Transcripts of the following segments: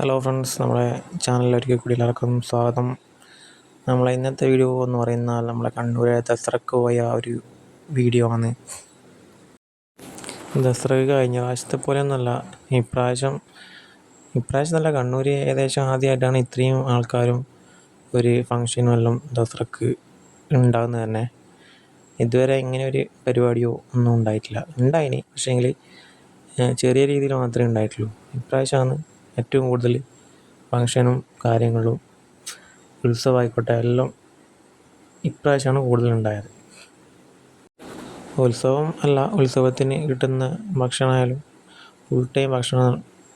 Hello friends നമ്മുടെ ചാനലിൽ ഒരിക്കൽ കൂടി എല്ലാവർക്കും സ്വാഗതം. നമ്മളെ ഇന്നത്തെ വീഡിയോ എന്ന് പറയുന്നാൽ നമ്മളെ കണ്ണൂരെ ദസറക്ക് പോയ ഒരു വീഡിയോ ആണ്. ദസറക്ക് കഴിഞ്ഞ പ്രാവശ്യത്തെ പോലെയൊന്നുമല്ല ഇപ്രാവശ്യം ഇപ്രാവശ്യം നല്ല കണ്ണൂർ ഏകദേശം ആദ്യമായിട്ടാണ് ഇത്രയും ആൾക്കാരും ഒരു ഫങ്ഷനും എല്ലാം ദസറക്ക് ഉണ്ടാകുന്നത് തന്നെ. ഇതുവരെ ഇങ്ങനെ ഒരു പരിപാടിയോ ഒന്നും ഉണ്ടായിട്ടില്ല. ഉണ്ടായിനി പക്ഷേങ്കിൽ ചെറിയ രീതിയിൽ മാത്രമേ ഉണ്ടായിട്ടുള്ളൂ. ഇപ്രാവശ്യമാണ് ഏറ്റവും കൂടുതൽ ഫങ്ഷനും കാര്യങ്ങളും ഉത്സവമായിക്കോട്ടെ എല്ലാം ഇപ്രാവശ്യമാണ് കൂടുതലുണ്ടായത്. ഉത്സവം അല്ല ഉത്സവത്തിന് കിട്ടുന്ന ഭക്ഷണമായാലും ഫുൾ ടൈം ഭക്ഷണം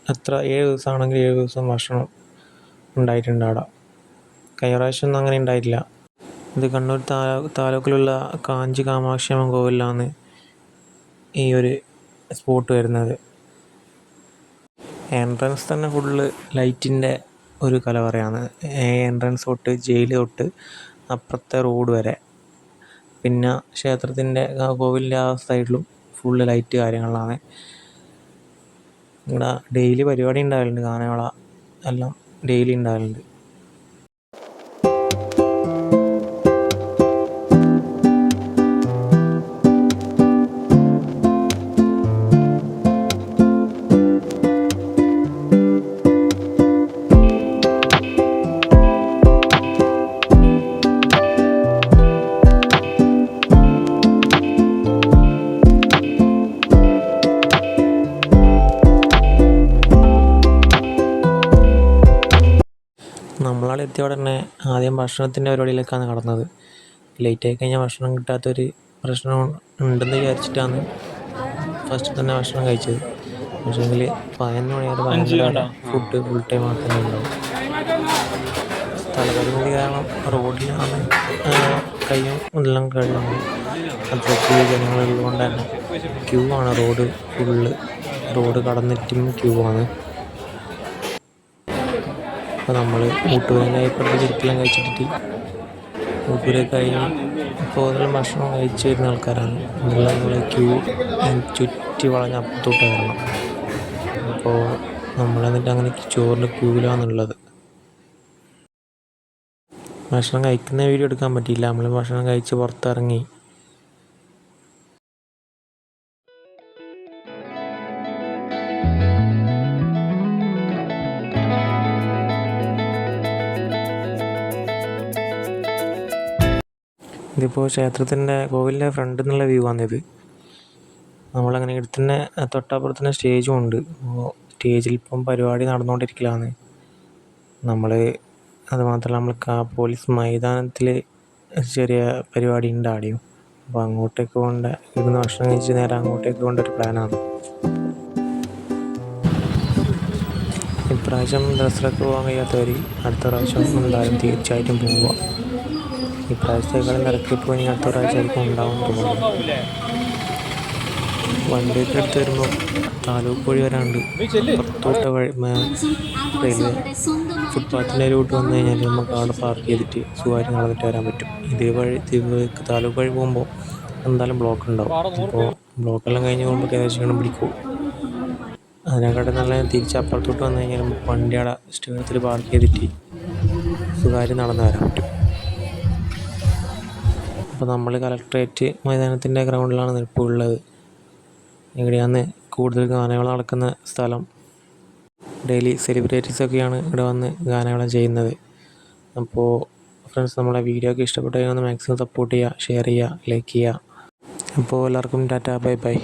എത്ര ഏഴ് ദിവസമാണെങ്കിൽ ഏഴ് ദിവസം ഭക്ഷണം ഉണ്ടായിട്ടുണ്ട് അവിടെ. കഴിഞ്ഞ പ്രാവശ്യം ഒന്നും അങ്ങനെ ഉണ്ടായിട്ടില്ല. ഇത് കണ്ണൂർ താലൂ താലൂക്കിലുള്ള കാഞ്ചി കാമാക്ഷി കോവിലാണ് ഈ ഒരു സ്പോട്ട് വരുന്നത്. എൻട്രൻസ് തന്നെ ഫുള്ള് ലൈറ്റിന്റെ ഒരു കലവറയാണ്. എൻട്രൻസ് തൊട്ട് ജയിൽ തൊട്ട് അപ്പുറത്തെ റോഡ് വരെ. പിന്നെ ക്ഷേത്രത്തിന്റെ കോവിലിന്റെ ആ സൈഡിലും ഫുള്ള് ലൈറ്റ് കാര്യങ്ങളാണ്. ഇവിടെ ഡെയിലി പരിപാടി ഉണ്ടാവലുണ്ട് ഗാനമേള എല്ലാം ഡെയിലി ഉണ്ടാവലുണ്ട് നമ്മളവിടെ എത്തിയോടെ ഉടനെ ആദ്യം ഭക്ഷണത്തിന്റെ പരിപാടിയിലേക്കാണ് കടന്നത്. ലേറ്റ് ആയി കഴിഞ്ഞാൽ ഭക്ഷണം കിട്ടാത്തൊരു പ്രശ്നം ഉണ്ടെന്ന് വിചാരിച്ചിട്ടാണ് ഫസ്റ്റ് തന്നെ ഭക്ഷണം കഴിച്ചത്. പക്ഷേങ്കിൽ പതിനൊന്ന് മണി വരെ ഭയങ്കര ഫുഡ് ഫുൾ ടൈം മാത്രമേ ഉണ്ടാവും സ്ഥലപരിമിതി കാരണം റോഡിലാണ് കയ്യും എല്ലാം കഴിയുന്നത് അത്രയ്ക്ക് ജനങ്ങളുള്ളതുകൊണ്ട് തന്നെ ക്യൂ ആണ്. റോഡ് ഫുള്ള് റോഡ് കടന്നിട്ടും ക്യൂ ആണ്. അപ്പോൾ നമ്മൾ ഊട്ടൂരിന്റെ ഇപ്പോഴത്തെ ചുരുക്കെല്ലാം കഴിച്ചിട്ട് ഊട്ടൂരൊക്കെ കഴിഞ്ഞ് കൂടുതൽ ഭക്ഷണം കഴിച്ച് വരുന്ന ആൾക്കാരാണ്. എന്നുള്ള നമ്മൾ ക്യൂ ചുറ്റി വളഞ്ഞ് അപ്പുറത്തോട്ട് കയറണം. അപ്പോൾ നമ്മൾ എന്നിട്ട് അങ്ങനെ ചോറിന്റെ ക്യൂവിലാണുള്ളത്. ഭക്ഷണം കഴിക്കുന്ന വീഡിയോ എടുക്കാൻ പറ്റിയില്ല. നമ്മൾ ഭക്ഷണം കഴിച്ച് പുറത്തിറങ്ങി. ഇതിപ്പോൾ ക്ഷേത്രത്തിന്റെ കോവിലിന്റെ ഫ്രണ്ടിൽ നിന്നുള്ള വ്യൂ ആണിത് നമ്മളങ്ങനെ എടുത്തന്നെ തൊട്ടപ്പുറത്ത് തന്നെ സ്റ്റേജും ഉണ്ട്. അപ്പോൾ സ്റ്റേജിൽ ഇപ്പം പരിപാടി നടന്നുകൊണ്ടിരിക്കലാണ് നമ്മൾ അതുമാത്രമല്ല നമ്മൾക്ക് നമ്മൾ കാ പോലീസ് മൈതാനത്തിൽ ചെറിയ പരിപാടി ഉണ്ട് ആടെയും അപ്പോൾ അങ്ങോട്ടേക്ക് കൊണ്ട് ഇവിടുന്ന് ഭക്ഷണം കഴിച്ച് നേരെ അങ്ങോട്ടേക്ക് പോകേണ്ട ഒരു പ്ലാനാണ് ഇപ്രാവശ്യം ദസറക്ക് പോകാൻ കഴിയാത്തവർ അടുത്ത പ്രാവശ്യം എന്തായാലും തീർച്ചയായിട്ടും പോവുക. ഇപ്രാവശ്യത്തേക്കാളും തിരക്കിപ്പോൾ ഇനി അടുത്ത പ്രാവശ്യമായിരിക്കും ഉണ്ടാവും തോന്നുന്നു. വണ്ടിയൊക്കെ എടുത്ത് വരുമ്പോൾ താലൂക്ക് വഴി വരാണ്ട് പുറത്തോട്ട് വഴി റെയിൽവേ ഫുട്പാത്തിന്റെ റൂട്ട് വന്നു കഴിഞ്ഞാൽ നമുക്ക് അവിടെ പാർക്ക് ചെയ്തിട്ട് സുഖമായിട്ട് നടന്നിട്ട് വരാൻ പറ്റും. ഇതേ വഴി താലൂക്ക് വഴി പോകുമ്പോൾ എന്തായാലും ബ്ലോക്ക് ഉണ്ടാവും. അപ്പോൾ ബ്ലോക്കെല്ലാം കഴിഞ്ഞ് പോകുമ്പോൾ ഏകദേശം പിടിക്കും. അതിനെക്കാട്ടും നല്ല തിരിച്ച് അപ്പുറത്തോട്ട് വന്നു കഴിഞ്ഞാൽ നമുക്ക് വണ്ടി അവിടെ സ്റ്റേഡിയത്തിൽ പാർക്ക് ചെയ്തിട്ട് സുഖമായിട്ട് നടന്നു വരാൻ പറ്റും. അപ്പോൾ നമ്മൾ കളക്ട്രേറ്റ് മൈതാനത്തിന്റെ ഗ്രൗണ്ടിലാണ് നിൽപ്പുള്ളത് ഇവിടെയാണ് കൂടുതൽ ഗാനമേള നടക്കുന്ന സ്ഥലം? ഡെയിലി സെലിബ്രിറ്റീസൊക്കെയാണ് ഇവിടെ വന്ന് ഗാനമേള ചെയ്യുന്നത്. അപ്പോൾ ഫ്രണ്ട്സ് നമ്മളെ വീഡിയോ ഒക്കെ ഇഷ്ടപ്പെട്ടു കഴിഞ്ഞാൽ മാക്സിമം സപ്പോർട്ട് ചെയ്യുക ഷെയർ ചെയ്യുക ലൈക്ക് ചെയ്യുക. അപ്പോൾ എല്ലാവർക്കും ടാറ്റാ ബൈ ബൈ.